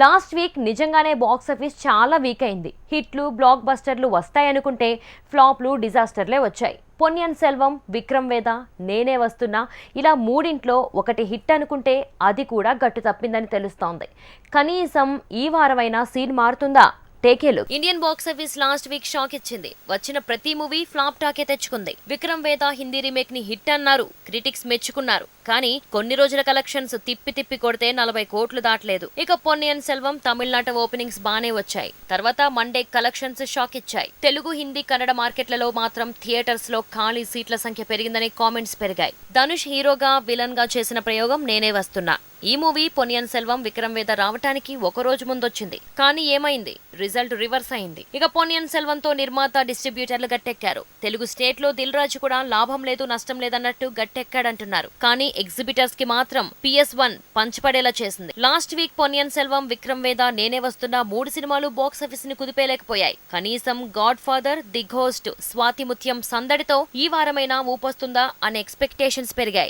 Last week నిజంగానే box office చాలా weak అయింది. హిట్లు బ్లాక్ బస్టర్లు వస్తాయనుకుంటే ఫ్లాప్లు డిజాస్టర్లే వచ్చాయి. పొన్నియన్ సెల్వం విక్రమ్ వేద నేనే వస్తున్నా ఇలా మూడింట్లో ఒకటి హిట్ అనుకుంటే అది కూడా గట్టు తప్పిందని తెలుస్తోంది. కనీసం ఈ వారమైనా సీన్ మారుతుందా? టేకేలు Indian box office last week shock ఇచ్చింది. వచ్చిన ప్రతి మూవీ ఫ్లాప్ టాకే తెచ్చుకుంది. విక్రమ్ వేద హిందీ రీమేక్ని హిట్ అన్నారు. క్రిటిక్స్ మెచ్చుకున్నారు. కానీ కొన్ని రోజుల కలెక్షన్స్ తిప్పి తిప్పి కొడితే నలభై కోట్లు దాటలేదు. ఇక పొన్నియన్ సెల్వం తమిళనాట ఓపెనింగ్స్ బానే వచ్చాయి. తర్వాత మండే కలెక్షన్స్ షాక్ ఇచ్చాయి. తెలుగు హిందీ కన్నడ మార్కెట్లలో మాత్రం థియేటర్స్లో ఖాళీ సీట్ల సంఖ్య పెరిగిందని కామెంట్స్ పెరిగాయి. ధనుష్ హీరోగా విలన్గా చేసిన ప్రయోగం నేనే వస్తున్నా. ఈ మూవీ పొనియన్ సెల్వం విక్రమ్ వేద రావటానికి ఒక రోజు ముందొచ్చింది. కానీ ఏమైంది? రిజల్ట్ రివర్స్ అయింది. ఇక పొనియన్ సెల్వంతో నిర్మాత డిస్ట్రిబ్యూటర్లు గట్టెక్కారు. తెలుగు స్టేట్లో దిల్ రాజు కూడా లాభం లేదు నష్టం లేదన్నట్టు గట్టెక్కాడంటున్నారు. కానీ ఎగ్జిబిటర్స్కి మాత్రం పిఎస్ వన్ పంచపడేలా చేసింది. లాస్ట్ వీక్ పొనియన్ సెల్వం విక్రమ్ వేద నేనే వస్తున్న మూడు సినిమాలు బాక్స్ ఆఫీస్ని కుదిపేయలేకపోయాయి. కనీసం God Father the Ghost Swathimuthyam సందడితో ఈ వారమైనా ఊపొస్తుందా అనే ఎక్స్పెక్టేషన్స్ పెరిగాయి.